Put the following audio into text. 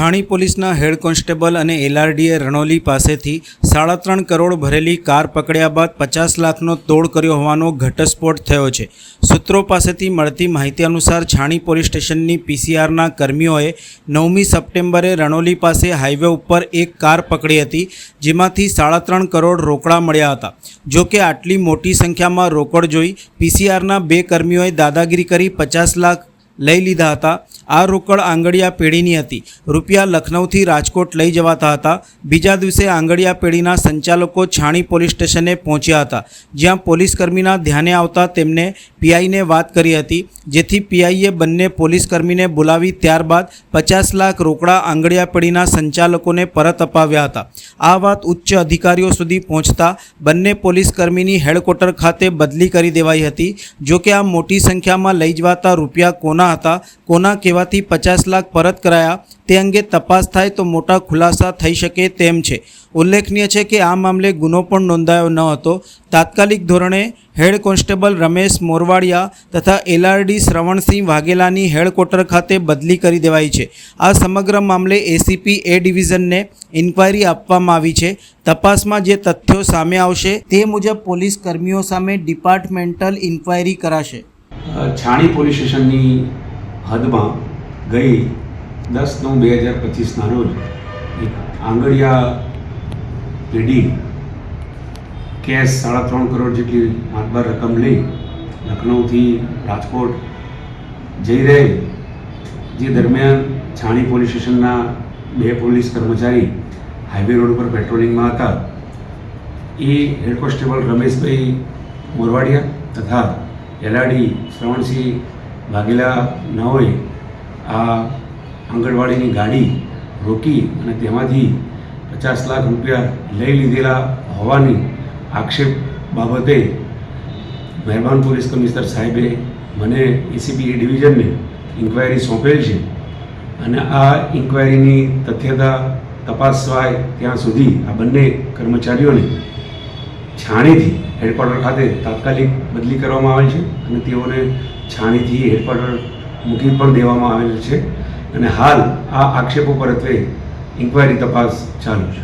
છાણી પોલીસના head constable અને એલઆરડીએ રણોલી પાસેથી સાડા ત્રણ કરોડ ભરેલી કાર પકડ્યા બાદ પચાસ લાખનો તોડ કર્યો હોવાનો ઘટસ્ફોટ થયો છે. સૂત્રો પાસેથી મળતી માહિતી અનુસાર છાણી પોલીસ સ્ટેશનની પીસીઆરના કર્મીઓએ નવમી સપ્ટેમ્બરે રણોલી પાસે હાઈવે ઉપર એક કાર પકડી હતી, જેમાંથી સાડા ત્રણ કરોડ રોકડા મળ્યા હતા. જોકે આટલી મોટી સંખ્યામાં રોકડ જોઈ પીસીઆરના બે કર્મીઓએ દાદાગીરી કરી પચાસ લાખ લઈ લીધા હતા. આ રોકડ આંગળિયા પેઢીની હતી. રૂપિયા લખનૌથી રાજકોટ લઈ જવાતા હતા. બીજા દિવસે આંગડિયા પેઢીના સંચાલકો છાણી પોલીસ સ્ટેશને પહોંચ્યા હતા. જ્યાં પોલીસકર્મીના ધ્યાને આવતા તેમને પીઆઈને વાત કરી હતી, જેથી પીઆઈએ બંને પોલીસ કર્મીને બોલાવી ત્યારબાદ પચાસ લાખ રોકડા આંગડિયા પડીના સંચાલકોને પરત અપાવ્યા હતા. આ વાત ઉચ્ચ અધિકારીઓ સુધી પહોંચતા બંને પોલીસ કર્મીની હેડક્વાર્ટર ખાતે બદલી કરી દેવાઈ હતી. જોકે આ મોટી સંખ્યામાં લઈ જવાતા રૂપિયા કોના હતા, કોના કહેવાથી પચાસ લાખ પરત કરાયા તે અંગે તપાસ થાય તો મોટા ખુલાસા થઈ શકે તેમ છે. ઉલ્લેખનીય છે કે આ મામલે ગુનો પણ નોંધાયો ન હતો. તાત્કાલિક ધોરણે હેડ કોન્સ્ટેબલ રમેશ મોરવાડિયા તથા એલઆરડી શ્રવણસિંહ વાઘેલાની હેડક્વાર્ટર ખાતે બદલી કરી દેવાઈ છે. આ સમગ્ર મામલે એસીપી એ ડિવિઝનને ઇન્ક્વાયરી આપવામાં આવી છે. તપાસમાં જે તથ્યો સામે આવશે તે મુજબ પોલીસ કર્મીઓ સામે ડિપાર્ટમેન્ટલ ઇન્ક્વાયરી કરાશે. છાણી પોલીસ સ્ટેશનની હદમાં ગઈ દસ નવ બે હજાર પચીસના રોજ એક આંગળિયા લેડી કેશ સાડા ત્રણ કરોડ જેટલી માતબાર રકમ લઈ લખનૌથી રાજકોટ જઈ રહે, જે દરમિયાન છાણી પોલીસ સ્ટેશનના બે પોલીસ કર્મચારી હાઈવે રોડ ઉપર પેટ્રોલિંગમાં હતા. એ હેડ કોન્સ્ટેબલ રમેશભાઈ મોરવાડિયા તથા એલઆરડી શ્રવણસિંહ વાઘેલા હોય આ આંગણવાડીની ગાડી રોકી અને તેમાંથી પચાસ લાખ રૂપિયા લઈ લીધેલા હોવાની આક્ષેપ બાબતે મહેરબાન પોલીસ કમિશનર સાહેબે મને એસીપી ડિવિઝનને ઇન્ક્વાયરી સોંપેલ છે અને આ ઇન્ક્વાયરીની તથ્યતા તપાસવાય ત્યાં સુધી આ બંને કર્મચારીઓને છાણીથી હેડક્વાર્ટર ખાતે તાત્કાલિક બદલી કરવામાં આવેલ છે અને તેઓને છાણીથી હેડક્વાર્ટર મૂકી પણ દેવામાં આવેલ છે. અને હાલ આ આક્ષેપો પરત્વે ઇન્ક્વાયરી તપાસ ચાલુ છે.